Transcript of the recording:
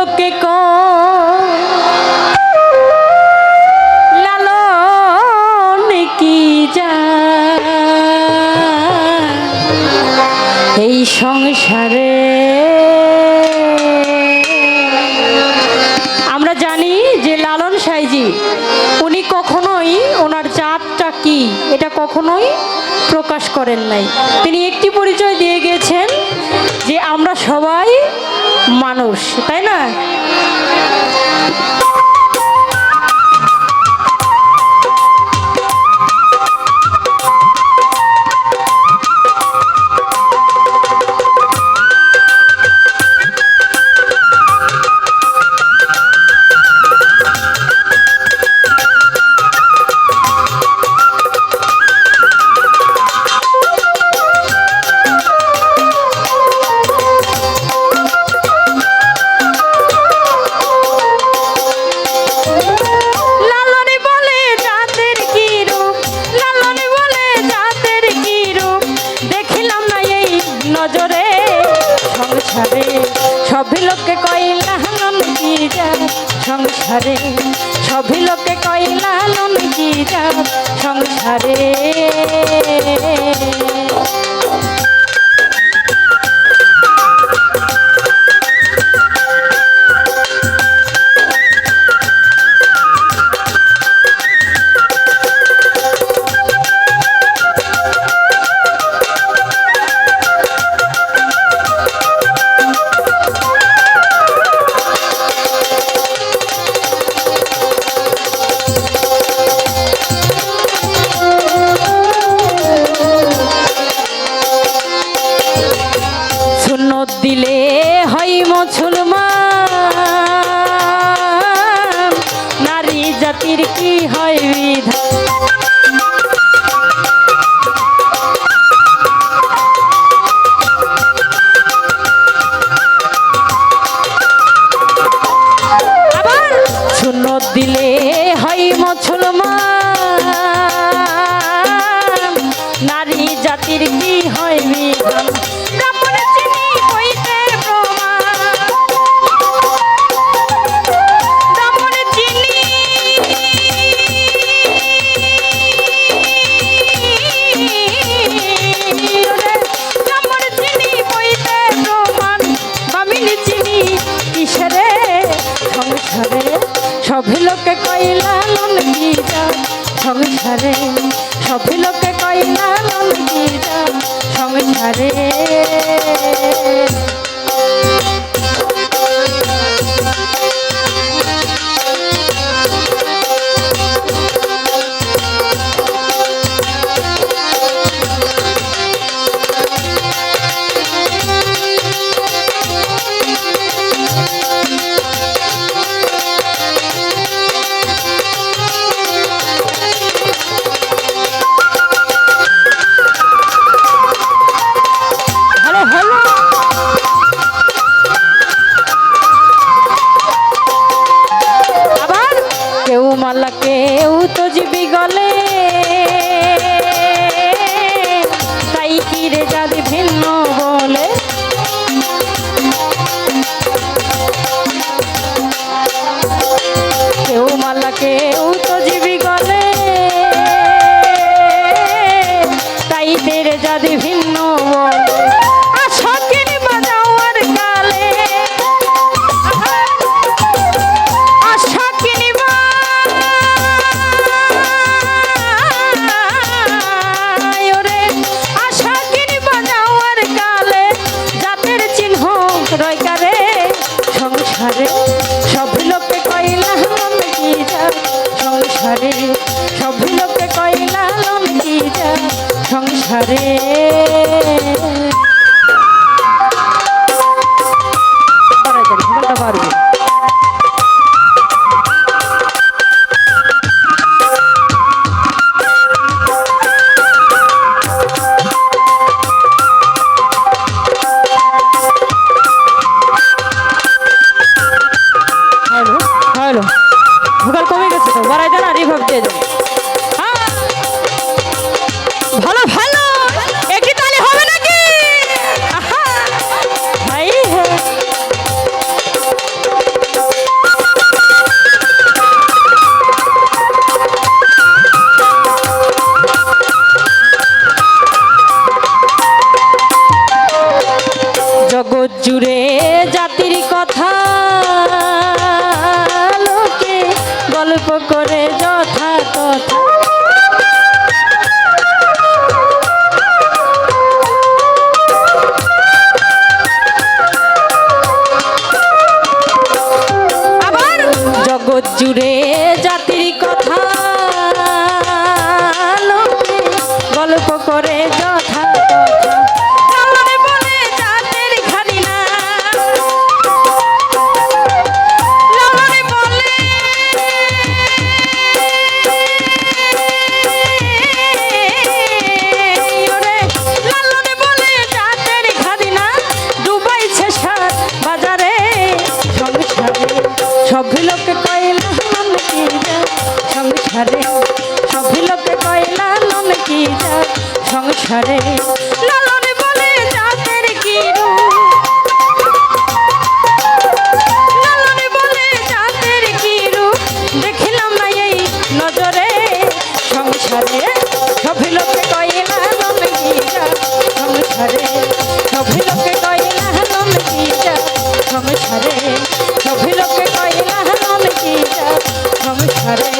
লোকে ক এই সংসারে আমরা জানি যে লালন সাইজি, উনি কখনোই ওনার জাতটা কি, এটা কখনোই প্রকাশ করেন নাই। তিনি একটি পরিচয় দিয়ে গেছেন যে আমরা সবাই মানুষ তাই না? সংসারে সবই লোকে কয়লা নন্দী যার সংসারে সবই লোকে কয়লা নন্দী যার সংসারে মুসলমান নারী জাতির কি হয় বিধান? দিলে হয় মুসলমান নারী জাতির কি হয় বিধান? রে রে কাজ ভিন্ন বলে। কেউ মালা, কেউ তো জীবি গলে। তাই তেরে যাদি ভিন্ন বলে। আসা সংসারে। সব লোকে কয়লা লঙ্কি যা সংসারে। রে লালন বলে জাতের গিরু লালন বলে জাতের গিরু দেখিলাম না এই নজরে সংসারে। সব লোকে কয়ে লালন গিরা সংসারে। সব লোকে কয়ে লালন গিরা সংসারে। সব লোকে কয়ে লালন সংসারে।